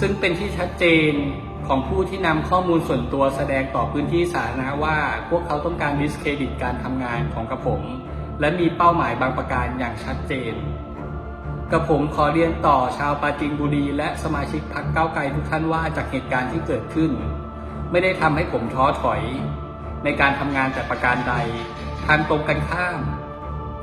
ซึ่งเป็นที่ชัดเจนของผู้ที่นำข้อมูลส่วนตัวแสดงต่อพื้นที่สาธารณะว่า พวกเขาต้องการดิสเครดิตการทำงานของกระผม และมีเป้าหมายบางประการอย่างชัดเจน กระผมขอเรียนต่อชาวปราจีนบุรี และสมาชิกพรรคก้าวไกลทุกท่านว่าจากเหตุการณ์ที่เกิดขึ้น ไม่ได้ทำให้ผมท้อถอย ในการทำงานแต่ประการใดทางตรงกันข้าม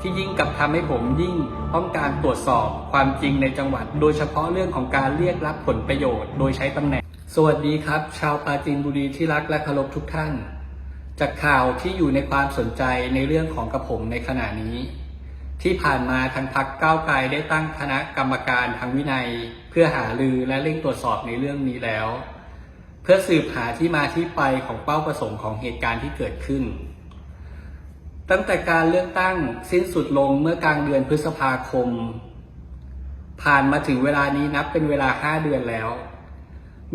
ที่ยิ่งกับทำให้ผมยิ่งต้องการตรวจสอบความจริงในจังหวัด โดยเฉพาะเรื่องของการเรียกรับผลประโยชน์ โดยใช้ตำแหน่ง สวัสดีครับ ชาวปราจีนบุรีที่รักและเคารพทุกท่าน จากข่าวที่อยู่ในความสนใจในเรื่องของกระผมในขณะนี้ ที่ผ่านมาทางพักก้าวไกลได้ตั้งคณะกรรมการทางวินัย เพื่อหารือและเร่งตรวจสอบในเรื่องนี้แล้ว เพื่อสืบหาที่มาที่ไปของเป้าประสงค์ของเหตุการณ์ที่เกิดขึ้น ตั้งแต่การเลือกตั้งสิ้นสุดลงเมื่อกลางเดือนพฤษภาคม ผ่านมาถึงเวลานี้นับเป็นเวลา5เดือนแล้ว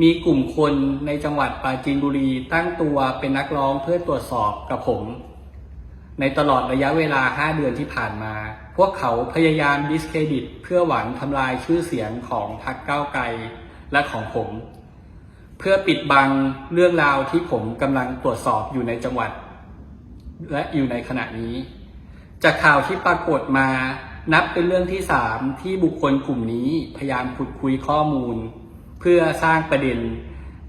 มีกลุ่มคนในจังหวัดปราจีนบุรีตั้งตัวเป็นนักร้องเพื่อตรวจสอบกับผม ในตลอดระยะเวลา5เดือนที่ผ่านมา พวกเขาพยายามดิสเครดิต เพื่อหวังทำลายชื่อเสียงของพรรคก้าวไกลและของผม เพื่อปิดบังเรื่องราวที่ผมกำลังตรวจสอบอยู่ในจังหวัด และอยู่ในขณะนี้ จากข่าวที่ปรากฏมา นับเป็นเรื่องที่สามที่บุคคลกลุ่มนี้พยายามขุดคุยข้อมูล เพื่อสร้างประเด็น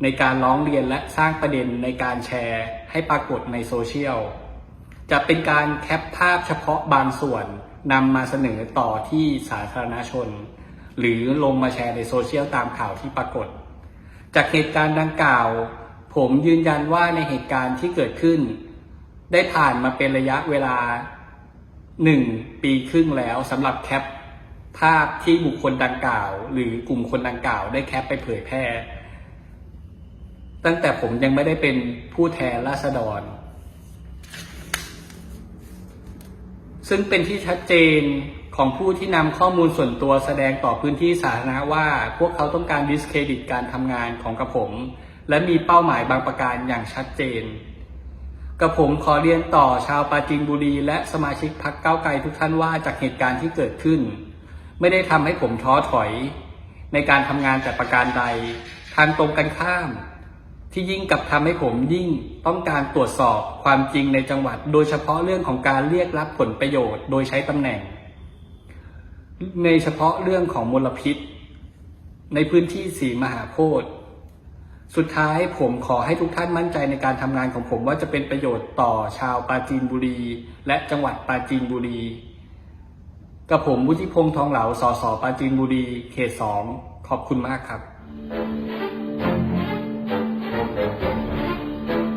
ในการร้องเรียนและสร้างประเด็นในการแชร์ ให้ปรากฏในโซเชียล จะเป็นการแคปภาพเฉพาะบางส่วนนำมาเสนอต่อที่สาธารณชน หรือลงมาแชร์ในโซเชียลตามข่าวที่ปรากฏ จากเหตุการณ์ดังกล่าว ผมยืนยันว่าในเหตุการณ์ที่เกิดขึ้น ได้ผ่านมาเป็นระยะเวลาหนึ่งปีครึ่งแล้วสำหรับแคปภาพที่บุคคลดังกล่าว หรือกลุ่มคนดังกล่าว ได้แคปไปเผยแพร่ ตั้งแต่ผมยังไม่ได้เป็นผู้แทนราษฎร ซึ่งเป็นที่ชัดเจนของผู้ที่นำข้อมูลส่วนตัวแสดงต่อพื้นที่สาธารณะว่า พวกเขาต้องการดิสเครดิตการทำงานของกระผม และมีเป้าหมายบางประการอย่างชัดเจน กระผมขอเรียนต่อชาวปราจีนบุรี และสมาชิกพรรคก้าไกลทุกท่านว่าจากเหตุการณ์ที่เกิดขึ้น ไม่ได้ทำให้ผมท้อถอย ในการทำงานแต่ประการใด ทางตรงกันข้าม ที่ยิ่งกับทำให้ผมยิ่งต้องการตรวจสอบความจริงในจังหวัด โดยเฉพาะเรื่องของการเรียกรับผลประโยชน์ โดยใช้ตำแหน่ง ในเฉพาะเรื่องของมลพิษ ในพื้นที่สีมหาโพธิ์ สุดท้ายผมขอให้ทุกท่านมั่นใจในการทำงานของผมว่าจะเป็นประโยชน์ต่อชาวปราจีนบุรี และจังหวัดปราจีนบุรี กับผมวุฒิพงษ์ทองเหลาสสปราจีนบุรี เขตสองขอบคุณมากครับ